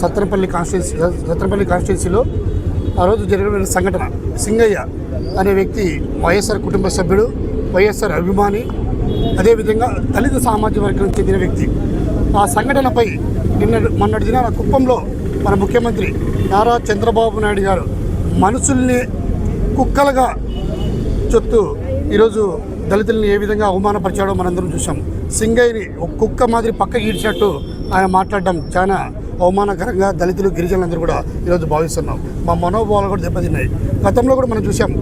Satrapalli constituency Satrapalli కాన్స్టిట్యూన్సీలో ఆ రోజు జరిగిన సంఘటన. సింగయ్య అనే వ్యక్తి వైఎస్ఆర్ కుటుంబ సభ్యుడు వైఎస్ఆర్ అభిమాని అదేవిధంగా దళిత సామాజిక వర్గానికి చెందిన వ్యక్తి. ఆ సంఘటనపై నిన్న మొన్నటి దినాన కుప్పంలో మన ముఖ్యమంత్రి నారా చంద్రబాబు నాయుడు గారు మనుషుల్ని కుక్కలుగా చెప్తూ ఈరోజు దళితుల్ని ఏ విధంగా అవమానపరిచాడో మనందరం చూసాం సింగయ్యని ఒక కుక్క మాదిరి పక్కకి ఈడ్చినట్టు ఆయన మాట్లాడడం చాలా అవమానకరంగా దళితులు గిరిజనులందరూ కూడా ఈరోజు భావిస్తున్నాం. మా మనోభావాలు కూడా దెబ్బతిన్నాయి. గతంలో కూడా మనం చూసాం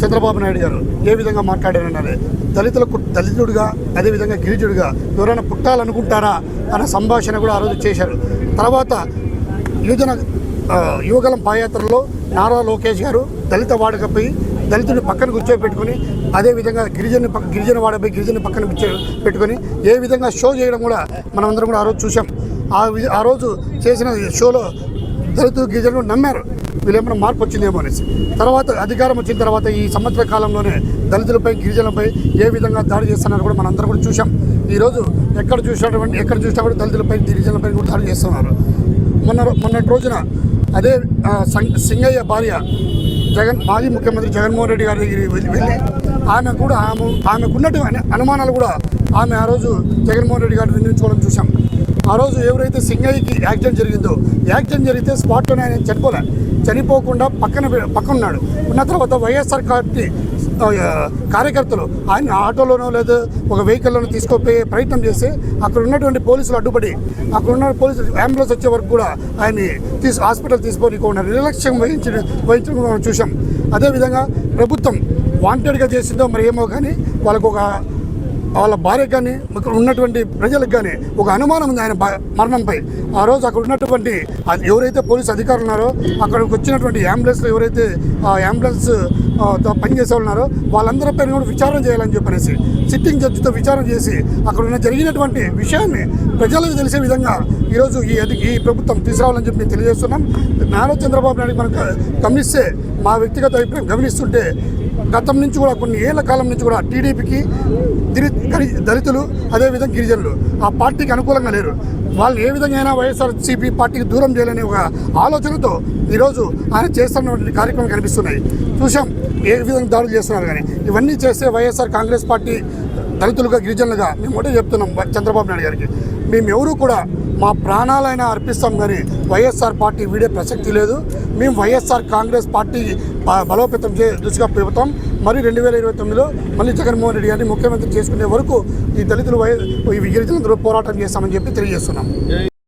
చంద్రబాబు నాయుడు గారు ఏ విధంగా మాట్లాడారన్నది. దళితులకు దళితుడిగా అదేవిధంగా గిరిజుడిగా ఎవరైనా పుట్టాలనుకుంటారా అన్న సంభాషణ కూడా ఆ రోజు చేశారు. తర్వాత యువజన యువగలం పాదయాత్రలో నారా లోకేష్ గారు దళిత వాడకపోయి దళితుని పక్కన కూర్చోబెట్టుకొని అదేవిధంగా గిరిజన పక్క గిరిజన వాడపై గిరిజన పక్కన కూర్చో పెట్టుకొని ఏ విధంగా షో చేయడం కూడా మనమందరం కూడా ఆ రోజు చూసాం ఆ ఆ రోజు చేసిన షోలో దళితులు గిరిజనులు నమ్మారు. వీళ్ళేమైనా మార్పు వచ్చిందేమో అనేసి. తర్వాత అధికారం వచ్చిన తర్వాత ఈ సంవత్సర కాలంలోనే దళితులపై గిరిజనులపై ఏ విధంగా దాడి చేస్తున్నారు కూడా మనందరం కూడా చూసాం ఈరోజు ఎక్కడ చూసినటువంటి ఎక్కడ చూసినా కూడా దళితులపై గిరిజనులపై కూడా దాడి చేస్తున్నారు. మొన్న మొన్నటి రోజున అదే సింగయ్య భార్య జగన్ మాజీ ముఖ్యమంత్రి జగన్మోహన్ రెడ్డి గారి దగ్గరికి వెళ్ళి వెళ్ళి ఆమె కూడా ఆమె ఆమెకున్నట్టు అనుమానాలు కూడా ఆమె ఆ రోజు జగన్మోహన్ రెడ్డి గారిని నిందించుకోవడం చూసాం ఆ రోజు ఎవరైతే సింగయ్యకి యాక్సిడెంట్ జరిగిందో యాక్సిడెంట్ జరిగితే స్పాట్లోనే ఆయన చనిపోలే. చనిపోకుండా పక్కన పక్కనున్నాడు. పక్కన ఉన్నాడు ఉన్న తర్వాత వైఎస్ఆర్ పార్టీ కార్యకర్తలు ఆయన ఆటోలోనో లేదా ఒక వెహికల్లోనో తీసుకుపోయే ప్రయత్నం చేసి అక్కడ ఉన్నటువంటి పోలీసులు అడ్డుపడి అక్కడ ఉన్న పోలీసులు అంబులెన్స్ వచ్చే వరకు కూడా ఆయన్ని తీసు హాస్పిటల్ తీసుకొని నిర్లక్ష్యం వహించిన వహించడం మనం చూసాం అదేవిధంగా ప్రభుత్వం వాంటెడ్గా చేసిందో మరి ఏమో కానీ వాళ్ళకు ఒక వాళ్ళ భార్యకు కానీ ఇక్కడ ఉన్నటువంటి ప్రజలకు కానీ ఒక అనుమానం ఉంది ఆయన మరణంపై. ఆ రోజు అక్కడ ఉన్నటువంటి అది ఎవరైతే పోలీసు అధికారులు ఉన్నారో అక్కడికి వచ్చినటువంటి అంబులెన్స్లో ఎవరైతే ఆ అంబులెన్స్ పనిచేసే ఉన్నారో వాళ్ళందరి పైన కూడా విచారణ చేయాలని చెప్పనేసి సిట్టింగ్ జడ్జితో విచారణ చేసి అక్కడ ఉన్న జరిగినటువంటి విషయాన్ని ప్రజలకు తెలిసే విధంగా ఈరోజు ఈ అధి ఈ ప్రభుత్వం తీసుకురావాలని చెప్పి తెలియజేస్తున్నాం. నారా చంద్రబాబు నాయుడు మనకు గమనిస్తే మా వ్యక్తిగత అభిప్రాయం గమనిస్తుంటే గతం నుంచి కూడా కొన్ని ఏళ్ళ కాలం నుంచి కూడా టీడీపీకి దిరి దళితులు అదేవిధంగా గిరిజనులు ఆ పార్టీకి అనుకూలంగా లేరు. వాళ్ళు ఏ విధంగా అయినా వైఎస్ఆర్సీపీ పార్టీకి దూరం చేయాలనే ఒక ఆలోచనతో ఈరోజు ఆయన చేస్తున్నటువంటి కార్యక్రమాలు కనిపిస్తున్నాయి. చూసాం ఏ విధంగా దాడులు చేస్తున్నారు కానీ. ఇవన్నీ చేస్తే వైఎస్ఆర్ కాంగ్రెస్ పార్టీ దళితులుగా గిరిజనులుగా మేము ఒకటే చెప్తున్నాం చంద్రబాబు నాయుడు గారికి. మేము ఎవరు కూడా మా ప్రాణాలైనా అర్పిస్తాం కానీ వైఎస్ఆర్ పార్టీ వీడే ప్రసక్తి లేదు. మేము వైఎస్ఆర్ కాంగ్రెస్ పార్టీ బలోపేతం చే దిశగా ప్రభుత్వం మరి రెండు వేల ఇరవై తొమ్మిదిలో మళ్ళీ జగన్మోహన్ రెడ్డి గారిని ముఖ్యమంత్రి చేసుకునే వరకు ఈ దళితులు వై ఈ గిరిజనులందరూ పోరాటం చేస్తామని చెప్పి తెలియజేస్తున్నాం